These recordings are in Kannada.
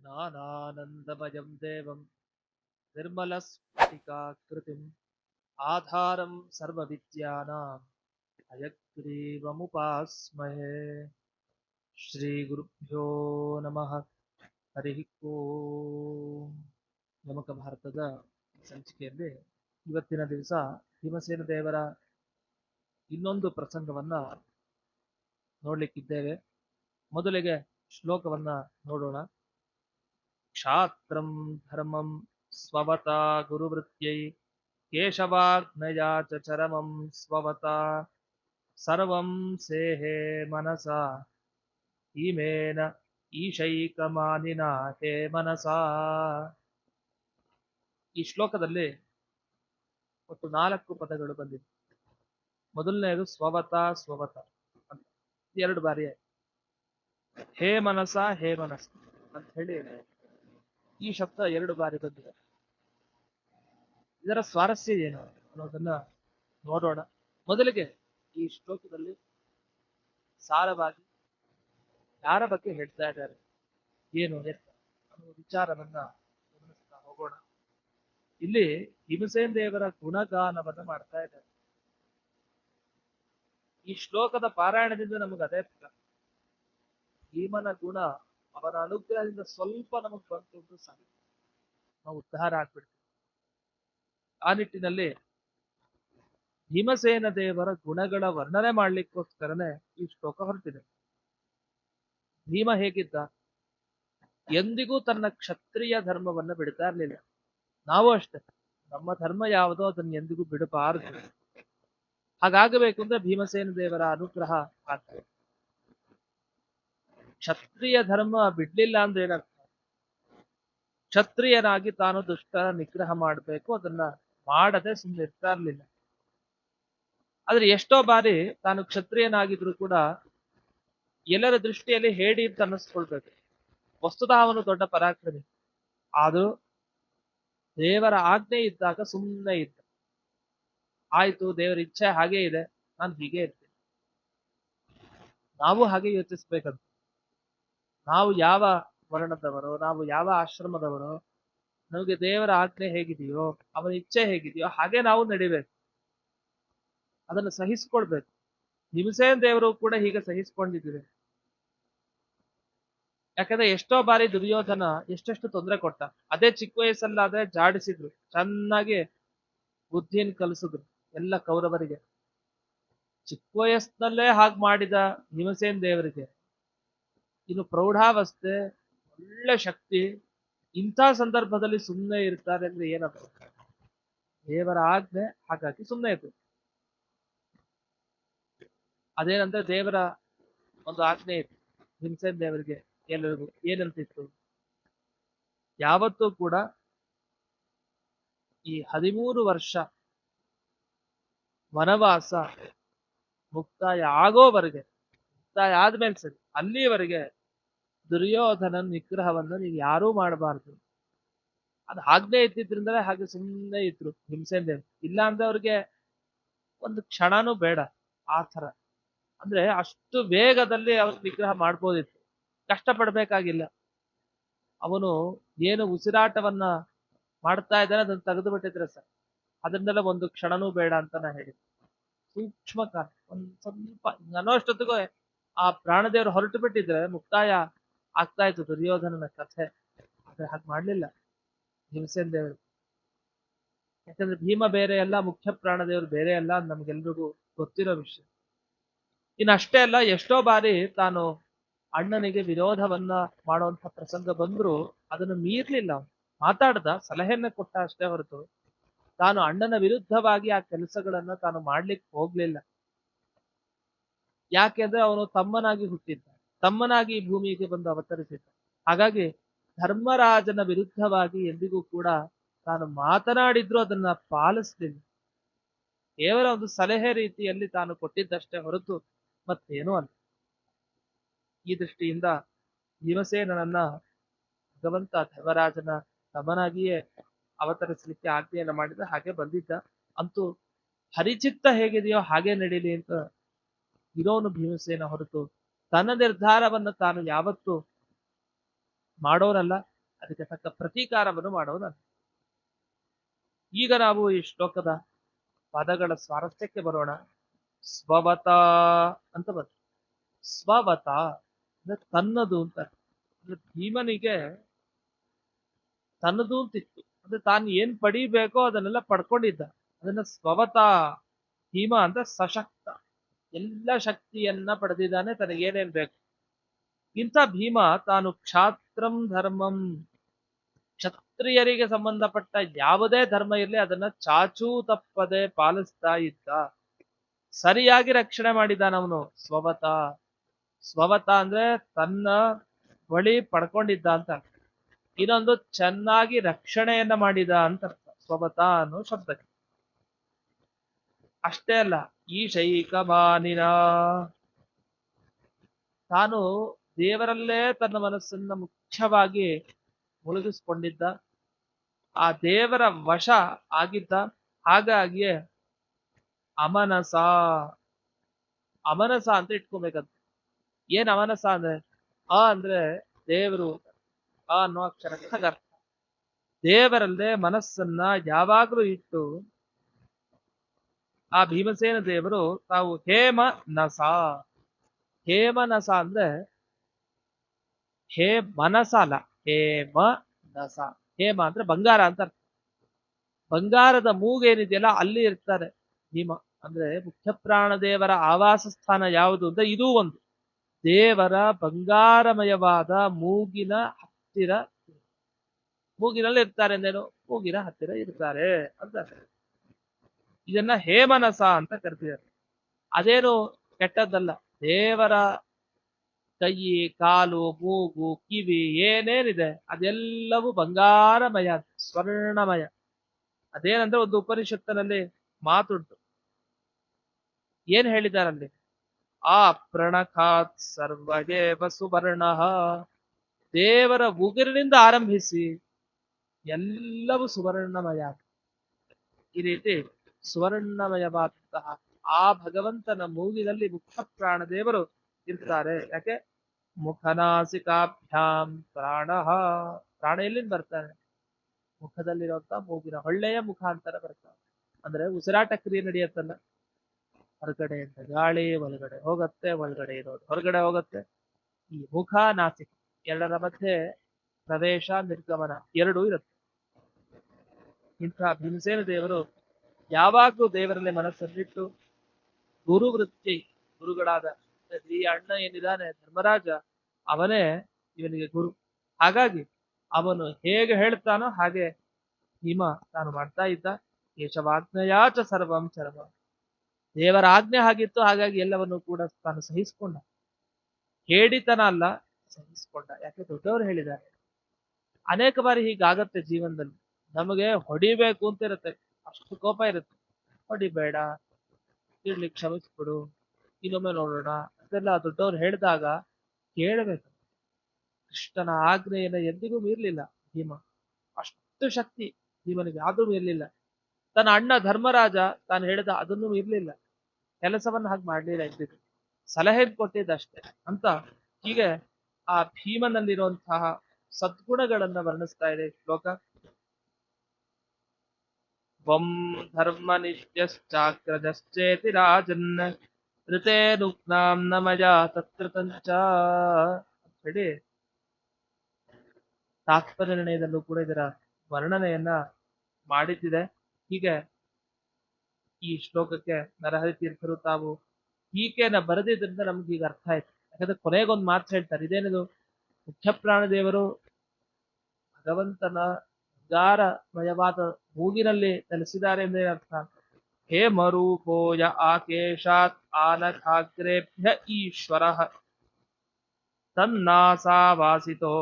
ज्ञानानन्दमयं देवं निर्मलस्फटिकाकृतिम् आधारं सर्वविद्यानाम् हयग्रीवमुपास्महे ಶ್ರೀಗುರುಭ್ಯೋ ನಮಃ ಹರಿ ಓಂ ಯಮಕ ಭಾರತದ ಸಂಚಿಕೆಯಲ್ಲಿ ಇವತ್ತಿನ ದಿವಸ ಭೀಮಸೇನ ದೇವರ ಇನ್ನೊಂದು ಪ್ರಸಂಗವನ್ನ ನೋಡ್ಲಿಕ್ಕಿದ್ದೇವೆ ಮೊದಲಿಗೆ ಶ್ಲೋಕವನ್ನ ನೋಡೋಣ ಕ್ಷಾತ್ರಂ ಧರ್ಮಂ ಸ್ವವತಾ ಗುರುವೃತ್ಯೈ ಕೇಶವಾಗ್ನಯಾ ಚರಮಂ ಸ್ವವತಾ ಸರ್ವಂ ಸೇಹೇ ಮನಸ ಈಮೇನ ಈಶೈಕಮಾನಿನ ಹೇ ಮನಸ ಈ ಶ್ಲೋಕದಲ್ಲಿ ಒಟ್ಟು ನಾಲ್ಕು ಪದಗಳು ಬಂದಿವೆ ಮೊದಲನೆಯದು ಸ್ವವತ ಸ್ವವತ. ಎರಡು ಬಾರಿ. ಹೇ ಮನಸ ಹೇ ಮನಸ ಅಂತ ಹೇಳಿ ಈ ಶಬ್ದ ಎರಡು ಬಾರಿ ಬಂದಿದೆ. ಇದರ ಸ್ವಾರಸ್ಯ ಏನು ಅನ್ನೋದನ್ನ ನೋಡೋಣ. ಮೊದಲಿಗೆ ಈ ಶ್ಲೋಕದಲ್ಲಿ ಸಾರವಾಗಿ ಯಾರ ಬಗ್ಗೆ ಹೇಳ್ತಾ ಇದ್ದಾರೆ, ಏನು ಎತ್ತ ಅನ್ನುವ ವಿಚಾರವನ್ನ ಗಮನಿಸ್ತಾ ಹೋಗೋಣ. ಇಲ್ಲಿ ಹಿಮಸೇನ್ ದೇವರ ಗುಣಗಾನವನ್ನ ಮಾಡ್ತಾ ಇದ್ದಾರೆ. ಈ ಶ್ಲೋಕದ ಪಾರಾಯಣದಿಂದ ನಮಗೆ ಅದೇ ಭೀಮನ ಗುಣ ಅವರ ಅನುಗ್ರಹದಿಂದ ಸ್ವಲ್ಪ ನಮಗೆ ಬಂತು ಅಂದ್ರೆ ಸಾಕು. ನಾವು ಉದ್ಧಾರ ಆಗ್ಬಿಡ್ತೀವಿ. ಆ ನಿಟ್ಟಿನಲ್ಲಿ ಭೀಮಸೇನ ದೇವರ ಗುಣಗಳ ವರ್ಣನೆ ಮಾಡ್ಲಿಕ್ಕೋಸ್ಕರನೇ ಈ ಶ್ಲೋಕ ಹೊರಟಿದೆ. ಭೀಮ ಹೇಗಿದ್ದ? ಎಂದಿಗೂ ತನ್ನ ಕ್ಷತ್ರಿಯ ಧರ್ಮವನ್ನ ಬಿಡ್ತಾ ಇರ್ಲಿಲ್ಲ. ನಾವು ಅಷ್ಟೇ. ನಮ್ಮ ಧರ್ಮ ಯಾವುದೋ ಅದನ್ನ ಎಂದಿಗೂ ಬಿಡಬಾರದು. ಹಾಗಾಗಬೇಕು ಅಂದ್ರೆ ಭೀಮಸೇನ ದೇವರ ಅನುಗ್ರಹ ಆಗ್ತದೆ ಕ್ಷತ್ರಿಯ ಧರ್ಮ ಬಿಡ್ಲಿಲ್ಲ ಅಂದ್ರೆ ಏನರ್ಥ? ಕ್ಷತ್ರಿಯನಾಗಿ ತಾನು ದುಷ್ಟರ ನಿಗ್ರಹ ಮಾಡಬೇಕು, ಅದನ್ನ ಮಾಡದೆ ಸುಮ್ಮನೆ ಇರ್ತಾ ಇರ್ಲಿಲ್ಲ ಆದ್ರೆ ಎಷ್ಟೋ ಬಾರಿ ತಾನು ಕ್ಷತ್ರಿಯನಾಗಿದ್ರು ಕೂಡ ಎಲ್ಲರ ದೃಷ್ಟಿಯಲ್ಲಿ ಹೇಡಿ ಅಂತ ಅನ್ನಿಸ್ಕೊಳ್ಬೇಕು. ವಸ್ತುತಃ ಅವನು ದೊಡ್ಡ ಪರಾಕ್ರಮಿ. ಆದ್ರೂ ದೇವರ ಆಜ್ಞೆ ಇದ್ದಾಗ ಸುಮ್ಮನೆ ಇದ್ದ. ಆಯ್ತು, ದೇವರ ಇಚ್ಛೆ ಹಾಗೇ ಇದೆ, ನಾನು ಹೀಗೆ ಇರ್ತೀನಿ. ನಾವು ಹಾಗೆ ಯೋಚಿಸ್ಬೇಕಂತ. ನಾವು ಯಾವ ವರ್ಣದವರು, ನಾವು ಯಾವ ಆಶ್ರಮದವರು, ನಮಗೆ ದೇವರ ಆಜ್ಞೆ ಹೇಗಿದೆಯೋ ಅವನ ಇಚ್ಛೆ ಹೇಗಿದೆಯೋ ಹಾಗೆ ನಾವು ನಡಿಬೇಕು. ಅದನ್ನು ಸಹಿಸ್ಕೊಳ್ಬೇಕು. ನಿಮಿಸೇನ್ ದೇವರು ಕೂಡ ಹೀಗೆ ಸಹಿಸ್ಕೊಂಡಿದ್ದೀವಿ. ಯಾಕಂದ್ರೆ ಎಷ್ಟೋ ಬಾರಿ ದುರ್ಯೋಧನ ಎಷ್ಟೆಷ್ಟು ತೊಂದರೆ ಕೊಟ್ಟ. ಅದೇ ಚಿಕ್ಕ ವಯಸ್ಸಲ್ಲಾದ್ರೆ ಜಾಡಿಸಿದ್ರು. ಚೆನ್ನಾಗಿ ಬುದ್ಧಿಯನ್ನು ಕಲಿಸಿದ್ರು ಎಲ್ಲ ಕೌರವರಿಗೆ. ಚಿಕ್ಕ ವಯಸ್ಸಿನಲ್ಲೇ ಹಾಗೆ ಮಾಡಿದ ನಿಮಸೇನ್ ದೇವರಿಗೆ. ಇನ್ನು ಪ್ರೌಢಾವಸ್ಥೆ, ಒಳ್ಳೆ ಶಕ್ತಿ, ಇಂಥ ಸಂದರ್ಭದಲ್ಲಿ ಸುಮ್ಮನೆ ಇರ್ತಾರೆ ಅಂದ್ರೆ ಏನಪ್ಪ ದೇವರ ಆಜ್ಞೆ ಹಾಗಾಗಿ ಸುಮ್ಮನೆ ಇತ್ತು ಅದೇನಂದ್ರೆ ದೇವರ ಒಂದು ಆಜ್ಞೆ ಇತ್ತು. ಹಿಂಸೆನ್ ದೇವರಿಗೆ ಎಲ್ಲರಿಗೂ ಏನಂತಿತ್ತು? ಯಾವತ್ತೂ ಕೂಡ ಈ ಹದಿಮೂರು ವರ್ಷ ವನವಾಸ ಮುಕ್ತಾಯ ಆಗೋವರೆಗೆ, ಮುಕ್ತಾಯ ಆದ್ಮೇಲೆ ಸರಿ, ಅಲ್ಲಿವರೆಗೆ ದುರ್ಯೋಧನ ನಿಗ್ರಹವನ್ನು ನೀವು ಯಾರೂ ಮಾಡಬಾರ್ದು. ಅದು ಆಜ್ಞೆ ಇದ್ದಿದ್ರಿಂದಲೇ ಹಾಗೆ ಸುಮ್ಮನೆ ಇದ್ರು ದೇವ್ ಇಲ್ಲ ಅಂದ್ರೆ ಅವ್ರಿಗೆ ಒಂದು ಕ್ಷಣನೂ ಬೇಡ ಆ ಥರ. ಅಂದ್ರೆ ಅಷ್ಟು ವೇಗದಲ್ಲಿ ಅವ್ರ ನಿಗ್ರಹ ಮಾಡ್ಬೋದಿತ್ತು. ಕಷ್ಟಪಡ್ಬೇಕಾಗಿಲ್ಲ. ಅವನು ಏನು ಉಸಿರಾಟವನ್ನ ಮಾಡ್ತಾ ಇದ್ದಾನೆ ಅದನ್ನ ತೆಗೆದು ಬಿಟ್ಟಿದ್ರೆ ಸರ್. ಅದರಿಂದಲೇ ಒಂದು ಕ್ಷಣನೂ ಬೇಡ ಅಂತ ನಾ ಹೇಳಿ ಸೂಕ್ಷ್ಮ ಕಾಲ ಒಂದ್ ಸ್ವಲ್ಪ ಅನ್ನೋಷ್ಟೊತ್ತಿಗೂ ಆ ಪ್ರಾಣದೇವರು ಹೊರಟು ಬಿಟ್ಟಿದ್ರೆ ಮುಕ್ತಾಯ ಆಗ್ತಾ ಇತ್ತು, ದುರ್ಯೋಧನನ ಕಥೆ. ಆದ್ರೆ ಹಾಗೆ ಮಾಡ್ಲಿಲ್ಲ. ಹಿಂಸೆನ್ ದೇವರು ಯಾಕಂದ್ರೆ ಭೀಮ ಬೇರೆ ಅಲ್ಲ, ಮುಖ್ಯ ಪ್ರಾಣದೇವರು ಬೇರೆ ಅಲ್ಲ ನಮ್ಗೆಲ್ರಿಗೂ ಗೊತ್ತಿರೋ ವಿಷಯ. ಇನ್ನು ಅಷ್ಟೇ ಅಲ್ಲ, ಎಷ್ಟೋ ಬಾರಿ ತಾನು ಅಣ್ಣನಿಗೆ ವಿರೋಧವನ್ನ ಮಾಡುವಂತ ಪ್ರಸಂಗ ಬಂದ್ರು ಅದನ್ನು ಮೀರ್ಲಿಲ್ಲ ಮಾತಾಡ್ದ, ಸಲಹೆಯನ್ನ ಕೊಟ್ಟ ಅಷ್ಟೇ ಹೊರತು ತಾನು ಅಣ್ಣನ ವಿರುದ್ಧವಾಗಿ ಆ ಕೆಲಸಗಳನ್ನ ತಾನು ಮಾಡ್ಲಿಕ್ಕೆ ಹೋಗ್ಲಿಲ್ಲ. ಯಾಕೆಂದ್ರೆ ಅವನು ತಮ್ಮನಾಗಿ ಹುಟ್ಟಿದ್ದ. ತಮ್ಮನಾಗಿ ಭೂಮಿಗೆ ಬಂದು ಅವತರಿಸಿದ್ದ. ಹಾಗಾಗಿ ಧರ್ಮರಾಜನ ವಿರುದ್ಧವಾಗಿ ಎಂದಿಗೂ ಕೂಡ ತಾನು ಮಾತನಾಡಿದ್ರು ಅದನ್ನ ಪಾಲಿಸ್ಲಿಲ್ಲ. ಕೇವಲ ಒಂದು ಸಲಹೆ ರೀತಿಯಲ್ಲಿ ತಾನು ಕೊಟ್ಟಿದ್ದಷ್ಟೇ ಹೊರತು ಮತ್ತೇನೂ ಅಲ್ಲ. ಈ ದೃಷ್ಟಿಯಿಂದ ಭೀಮಸೇನನ್ನ ಭಗವಂತ ಧರ್ಮರಾಜನ ತಮ್ಮನಾಗಿಯೇ ಅವತರಿಸಲಿಕ್ಕೆ ಆಜ್ಞೆಯನ್ನು ಮಾಡಿದ ಹಾಗೆ ಬಂದಿದ್ದ. ಅಂತೂ ಹರಿಚಿತ್ತ ಹೇಗಿದೆಯೋ ಹಾಗೆ ನಡೀಲಿ ಅಂತ ಇರೋನು ಭೀಮಸೇನ ಹೊರತು ತನ್ನ ನಿರ್ಧಾರವನ್ನು ತಾನು ಯಾವತ್ತು ಮಾಡೋನಲ್ಲ ಅದಕ್ಕೆ ತಕ್ಕ ಪ್ರತೀಕಾರವನ್ನು ಮಾಡೋನಲ್ಲ ಈಗ ನಾವು ಈ ಶ್ಲೋಕದ ಪದಗಳ ಸ್ವಾರಸ್ಯಕ್ಕೆ ಬರೋಣ. ಸ್ವವತ ಅಂತ ಬಂತು ಸ್ವವತ ಅಂದ್ರೆ ತನ್ನದು ಅಂತ. ಅಂದ್ರೆ ಭೀಮನಿಗೆ ತನ್ನದು ಅಂತಿತ್ತು. ಅಂದ್ರೆ ತಾನು ಏನ್ ಪಡಿಬೇಕೋ ಅದನ್ನೆಲ್ಲ ಪಡ್ಕೊಂಡಿದ್ದ. ಅದನ್ನ ಸ್ವವತ ಭೀಮ ಅಂದ್ರೆ ಸಶಕ್ತ. ಎಲ್ಲ ಶಕ್ತಿಯನ್ನ ಪಡೆದಿದ್ದಾನೆ ತನಗೇನೇನ್ ಬೇಕು? ಇಂಥ ಭೀಮ ತಾನು ಕ್ಷಾತ್ರಂ ಧರ್ಮಂ. ಕ್ಷತ್ರಿಯರಿಗೆ ಸಂಬಂಧಪಟ್ಟ ಯಾವುದೇ ಧರ್ಮ ಇರಲಿ, ಅದನ್ನ ಚಾಚೂ ತಪ್ಪದೆ ಪಾಲಿಸ್ತಾ ಇದ್ದ. ಸರಿಯಾಗಿ ರಕ್ಷಣೆ ಮಾಡಿದ್ದಾನವನು ಸ್ವವತ. ಸ್ವವತ ಅಂದ್ರೆ ತನ್ನ ಬಳಿ ಪಡ್ಕೊಂಡಿದ್ದ ಅಂತ. ಇನ್ನೊಂದು, ಚೆನ್ನಾಗಿ ರಕ್ಷಣೆಯನ್ನ ಮಾಡಿದ ಅಂತ ಸ್ವವತ ಅನ್ನೋ ಶಬ್ದಕ್ಕೆ. ಅಷ್ಟೇ ಅಲ್ಲ, ಈ ಶೈಕಮಾನಿನ ತಾನು ದೇವರಲ್ಲೇ ತನ್ನ ಮನಸ್ಸನ್ನ ಮುಖ್ಯವಾಗಿ ಮುಳುಗಿಸ್ಕೊಂಡಿದ್ದ. ಆ ದೇವರ ವಶ ಆಗಿದ್ದ. ಹಾಗಾಗಿಯೇ ಅಮನಸ ಅಮನಸ ಅಂತ ಇಟ್ಕೋಬೇಕಂತ. ಏನ್ ಅಮನಸ ಅಂದ್ರೆ? ಅ ಅಂದ್ರೆ ದೇವರು ಆ ಅನ್ನೋ ಅಕ್ಷರಕ್ಕೆ ಅರ್ಥ. ದೇವರಲ್ಲೇ ಮನಸ್ಸನ್ನ ಯಾವಾಗಲೂ ಇಟ್ಟು ಆ ಭೀಮಸೇನ ದೇವರು ತಾವು ಹೇಮ ನಸ. ಹೇಮ ನಸ ಅಂದ್ರೆ ಹೇ ಮನಸ ಅಲ್ಲ, ಹೇಮ ನಸ. ಹೇಮ ಅಂದ್ರೆ ಬಂಗಾರ ಅಂತ ಬಂಗಾರದ ಮೂಗೇನಿದೆಯಲ್ಲ ಅಲ್ಲಿ ಇರ್ತಾರೆ ಭೀಮ. ಅಂದ್ರೆ ಮುಖ್ಯ ಪ್ರಾಣ ದೇವರ ಆವಾಸ ಸ್ಥಾನ ಯಾವುದು ಅಂದ್ರೆ ಇದೂ ಒಂದು. ದೇವರ ಬಂಗಾರಮಯವಾದ ಮೂಗಿನ ಹತ್ತಿರ. ಮೂಗಿನಲ್ಲಿ ಇರ್ತಾರೆ ಅಂದೇನು? ಮೂಗಿನ ಹತ್ತಿರ ಇರ್ತಾರೆ ಅಂತ ಇದನ್ನ ಹೇಮನಸ ಅಂತ ಕರಿತಿದ್ದಾರೆ ಅದೇನು ಕೆಟ್ಟದ್ದಲ್ಲ. ದೇವರ ಕೈ, ಕಾಲು, ಮೂಗು, ಕಿವಿ ಏನೇನಿದೆ ಅದೆಲ್ಲವೂ ಬಂಗಾರಮಯ, ಸ್ವರ್ಣಮಯ. ಅದೇನಂದ್ರೆ ಒಂದು ಉಪನಿಷತ್ತಿನಲ್ಲಿ ಮಾತುಂಟು. ಏನ್ ಹೇಳಿದಾರಲ್ಲಿ ಆ ಪ್ರಣಖಾತ್ ಸರ್ವದೇವ ಸುವರ್ಣ. ದೇವರ ಉಗುರಿನಿಂದ ಆರಂಭಿಸಿ ಎಲ್ಲವೂ ಸುವರ್ಣಮಯ. ಈ ರೀತಿ ಸುವರ್ಣಮಯವಾದಂತಹ ಆ ಭಗವಂತನ ಮೂಗಿನಲ್ಲಿ ಮುಖ ಪ್ರಾಣ ದೇವರು ಇರ್ತಾರೆ. ಯಾಕೆ? ಮುಖನಾಸಿಕಾಭ್ಯಾಂ ಪ್ರಾಣ. ಪ್ರಾಣ ಎಲ್ಲಿಂದ ಬರ್ತಾನೆ ಮುಖದಲ್ಲಿರುವಂತ ಮೂಗಿನ ಒಳ್ಳೆಯ ಮುಖಾಂತರ ಬರ್ತಾನೆ ಅಂದ್ರೆ ಉಸಿರಾಟ ಕ್ರಿಯೆ ನಡೆಯತ್ತಲ್ಲ. ಹೊರಗಡೆಯಿಂದ ಗಾಳಿ, ಒಳಗಡೆ ಹೋಗತ್ತೆ, ಒಳಗಡೆ ಇರೋದು. ಹೊರಗಡೆ ಹೋಗತ್ತೆ. ಈ ಮುಖ ನಾಸಿಕ ಎರಡರ ಮಧ್ಯೆ ಪ್ರವೇಶ, ನಿರ್ಗಮನ ಎರಡೂ ಇರುತ್ತೆ. ಇಂಥ ಭೀಮಸೇನ ದೇವರು ಯಾವಾಗಲೂ ದೇವರಲ್ಲಿ ಮನಸ್ಸನ್ನಿಟ್ಟು ಗುರು ವೃತ್ತಿ ಗುರುಗಳಾದ ಈ ಅಣ್ಣ ಏನಿದ್ದಾನೆ, ಧರ್ಮರಾಜ, ಅವನೇ ಇವನಿಗೆ ಗುರು. ಹಾಗಾಗಿ ಅವನು ಹೇಗೆ ಹೇಳ್ತಾನೋ ಹಾಗೆ ಹಿಮ ತಾನು ಮಾಡ್ತಾ ಇದ್ದ. ಕೇಶವಾಜ್ಞಯಾಚ ಸರ್ವಂ ಚರಮ. ದೇವರ ಆಜ್ಞೆ ಆಗಿತ್ತು ಹಾಗಾಗಿ ಎಲ್ಲವನ್ನು ಕೂಡ ತಾನು ಸಹಿಸಿಕೊಂಡ. ಹೇಡಿತನ ಅಲ್ಲ, ಸಹಿಸಿಕೊಂಡ. ಯಾಕೆ ದೊಡ್ಡವರು ಹೇಳಿದ್ದಾರೆ. ಅನೇಕ ಬಾರಿ ಹೀಗಾಗತ್ತೆ ಜೀವನದಲ್ಲಿ. ನಮಗೆ ಹೊಡಿಬೇಕು ಅಂತ ಇರುತ್ತೆ. ಅಷ್ಟು ಕೋಪ ಇರುತ್ತೆ. ಹೊಡಿಬೇಡ ಇರ್ಲಿ, ಕ್ಷಮಿಸ್ಬಿಡು ಇನ್ನೊಮ್ಮೆ ನೋಡೋಣ. ಅದೆಲ್ಲ ದೊಡ್ಡವ್ರು ಹೇಳಿದಾಗ ಕೇಳಬೇಕು. ಕೃಷ್ಣನ ಆಜ್ಞೆಯನ್ನ ಎಂದಿಗೂ ಮೀರ್ಲಿಲ್ಲ ಭೀಮ. ಅಷ್ಟು ಶಕ್ತಿ ಭೀಮನಿಗೆ ಆದ್ರೂ ಮೀರ್ಲಿಲ್ಲ. ತನ್ನ ಅಣ್ಣ ಧರ್ಮರಾಜ ತಾನು ಹೇಳಿದ ಅದನ್ನು ಮೀರ್ಲಿಲ್ಲ. ಕೆಲಸವನ್ನ ಹಾಗೆ ಮಾಡ್ಲಿಲ್ಲ ಇದ್ದಿದ್ದು ಸಲಹೆ ಕೊಟ್ಟಿದ್ದಷ್ಟೇ. ಅಂತ ಹೀಗೆ ಆ ಭೀಮನಲ್ಲಿರುವಂತಹ ಸದ್ಗುಣಗಳನ್ನ ವರ್ಣಿಸ್ತಾ ಇದೆ ಶ್ಲೋಕ. ತ್ವಂ ಧರ್ಮ ನಿತ್ಯಶ್ಚಾಗ್ರಜಶ್ಚೇತಿ ರಾಜನ್ ಋತೇನುಕ್ನಾಂ ನ ಮಯಾ ತಂಚ ಹೇಳಿ ತಾತ್ಪರ್ಯ ನಿರ್ಣಯದಲ್ಲೂ ಕೂಡ ಇದರ ವರ್ಣನೆಯನ್ನ ಮಾಡಿದ್ದಿದೆ. ಹೀಗೆ ಈ ಶ್ಲೋಕಕ್ಕೆ ನರಹರಿ ತೀರ್ಥರು ತಾವು ಟೀಕೆಯನ್ನ ಬರೆದಿದ್ರಿಂದ ನಮ್ಗೆ ಈಗ ಅರ್ಥ ಆಯ್ತು. ಯಾಕಂದ್ರೆ ಕೊನೆಗೊಂದು ಮಾತು ಹೇಳ್ತಾರೆ, ಇದೇನಿದು? ಮುಖ್ಯ ಪ್ರಾಣದೇವರು ಭಗವಂತನ ಗಾರಮಯವಾದ ಮೂಗಿನಲ್ಲಿ ನೆಲೆಸಿದ್ದಾರೆ ಎಂದೇ ಅರ್ಥ. ಹೇಮರೂಪೋಯ ಆಕೇಶಾತ್ ಆನಖಾಗ್ರೇಭ್ಯ ಈಶ್ವರ. ತನ್ನಾಸಾವಾಸಿತೋ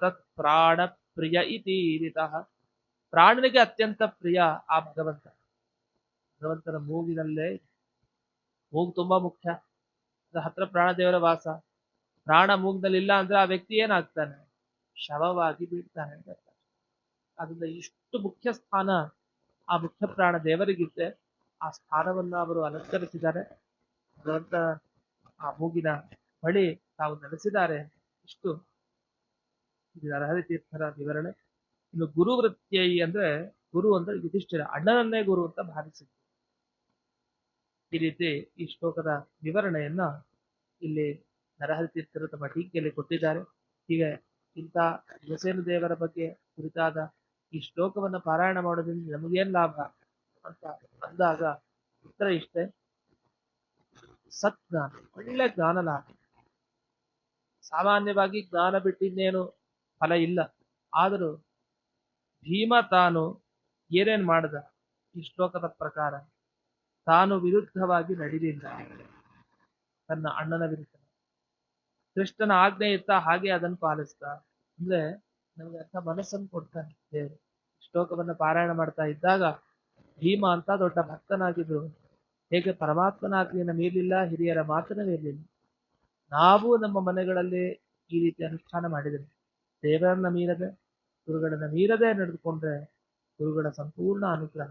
ತತ್ ಪ್ರಾಣ ಪ್ರಿಯ ಇತೀರಿತಃ ಪ್ರಾಣನಿಗೆ ಅತ್ಯಂತ ಪ್ರಿಯ ಆ ಭಗವಂತ. ಭಗವಂತನ ಮೂಗಿನಲ್ಲೇ ಮೂಗು ತುಂಬಾ ಮುಖ್ಯ. ಹತ್ರ ಪ್ರಾಣದೇವರ ವಾಸ. ಪ್ರಾಣ ಮೂಗಿನಲ್ಲಿ ಇಲ್ಲ ಅಂದ್ರೆ ಆ ವ್ಯಕ್ತಿ ಏನಾಗ್ತಾನೆ? ಶವವಾಗಿ ಬೀಳ್ತಾನೆ ಅಂತ. ಅದರಿಂದ ಇಷ್ಟು ಮುಖ್ಯ ಸ್ಥಾನ, ಆ ಮುಖ್ಯ ಪ್ರಾಣ ದೇವರಿಗಿದ್ದೆ ಆ ಸ್ಥಾನವನ್ನ ಅವರು ಅಲಂಕರಿಸಿದ್ದಾರೆ. ಭಗವಂತ ಆ ಮೂಗಿನ ಬಳಿ ತಾವು ನೆಲೆಸಿದ್ದಾರೆ. ಇಷ್ಟು ತೀರ್ಥರ ವಿವರಣೆ. ಇನ್ನು ಗುರು ವೃತ್ಯೈ ಅಂದ್ರೆ ಗುರು ಅಂದ್ರೆ ಯುಧಿಷ್ಠಿರ, ಅಣ್ಣನನ್ನೇ ಗುರು ಅಂತ ಭಾವಿಸಿದ್ರು ಈ ರೀತಿ ಈ ಶ್ಲೋಕದ ವಿವರಣೆಯನ್ನ ಇಲ್ಲಿ ನರಹರಿ ತೀರ್ಥರು ತಮ್ಮ ಟೀಕೆಯಲ್ಲಿ ಕೊಟ್ಟಿದ್ದಾರೆ. ಹೀಗೆ ಇಂಥ ಯುವಸೇನ ದೇವರ ಬಗ್ಗೆ ಕುರಿತಾದ ಈ ಶ್ಲೋಕವನ್ನು ಪಾರಾಯಣ ಮಾಡೋದ್ರಿಂದ ನಮಗೇನ್ ಲಾಭ? ಅಂತ ಅಂದಾಗ ಉತ್ತರ ಇಷ್ಟೇ. ಸತ್ಜ್ಞಾನ, ಒಳ್ಳೆ ಜ್ಞಾನ ಲಾಭ ಸಾಮಾನ್ಯವಾಗಿ ಜ್ಞಾನ ಬಿಟ್ಟಿದ್ದೇನು ಫಲ ಇಲ್ಲ. ಆದರೂ ಭೀಮ ತಾನು ಏನೇನ್ ಮಾಡ್ದ? ಈ ಶ್ಲೋಕದ ಪ್ರಕಾರ ತಾನು ವಿರುದ್ಧವಾಗಿ ನಡೆದಿಲ್ಲ. ತನ್ನ ಅಣ್ಣನ ವಿರುದ್ಧ. ಕೃಷ್ಣನ ಆಜ್ಞೆ ಇತ್ತ ಹಾಗೆ ಅದನ್ನು ಪಾಲಿಸ್ತ ಅಂದ್ರೆ ನಮ್ಗೆ ಅರ್ಥ ಮನಸ್ಸನ್ನು ಕೊಡ್ತಾನೆ ದೇವರು. ಶ್ಲೋಕವನ್ನು ಪಾರಾಯಣ ಮಾಡ್ತಾ ಇದ್ದಾಗ ಭೀಮ ಅಂತ ದೊಡ್ಡ ಭಕ್ತನಾಗಿದ್ದು, ಹೇಗೆ ಪರಮಾತ್ಮನ ಆಜ್ಞೆಯನ್ನು ಮೀರಲಿಲ್ಲ ಹಿರಿಯರ ಮಾತನ್ನು ಮೀರಲಿಲ್ಲ ನಾವು ನಮ್ಮ ಮನೆಗಳಲ್ಲಿ ಈ ರೀತಿ ಅನುಷ್ಠಾನ ಮಾಡಿದರೆ ದೇವರನ್ನ ಮೀರದೆ, ಗುರುಗಳನ್ನ ಮೀರದೆ ನಡೆದುಕೊಂಡ್ರೆ ಗುರುಗಳ ಸಂಪೂರ್ಣ ಅನುಗ್ರಹ,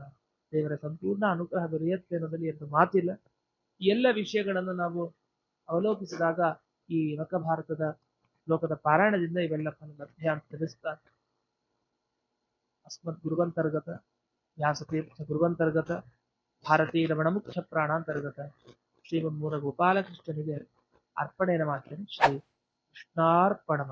ದೇವರ ಸಂಪೂರ್ಣ ಅನುಗ್ರಹ ದೊರೆಯುತ್ತೆ ಅನ್ನೋದಲ್ಲಿ ಎಂದು ಮಾತಿಲ್ಲ. ಎಲ್ಲ ವಿಷಯಗಳನ್ನು ನಾವು ಅವಲೋಕಿಸಿದಾಗ ಈ ಭಾರತದ ಲೋಕದ ಪಾರಾಯಣದಿಂದ ಇವೆಲ್ಲ ಫಲ ಲಭ್ಯ ಅಂತ ತಿಳಿಸ್ತಾರೆ ಅಸ್ಮತ್ ಗುರುವಂತರ್ಗತ ವ್ಯಾಸತೀರ್ಥ ಗುರುವಂತರ್ಗತ ಭಾರತೀಯ ರಮಣ ಮುಖ್ಯ ಪ್ರಾಣಾಂತರ್ಗತ ಶ್ರೀಮನ್ಮೂರ ಗೋಪಾಲಕೃಷ್ಣನಿಗೆ ಅರ್ಪಣೆಯನ್ನು ಮಾಡ್ತೇನೆ ಶ್ರೀ ಕೃಷ್ಣಾರ್ಪಣಮ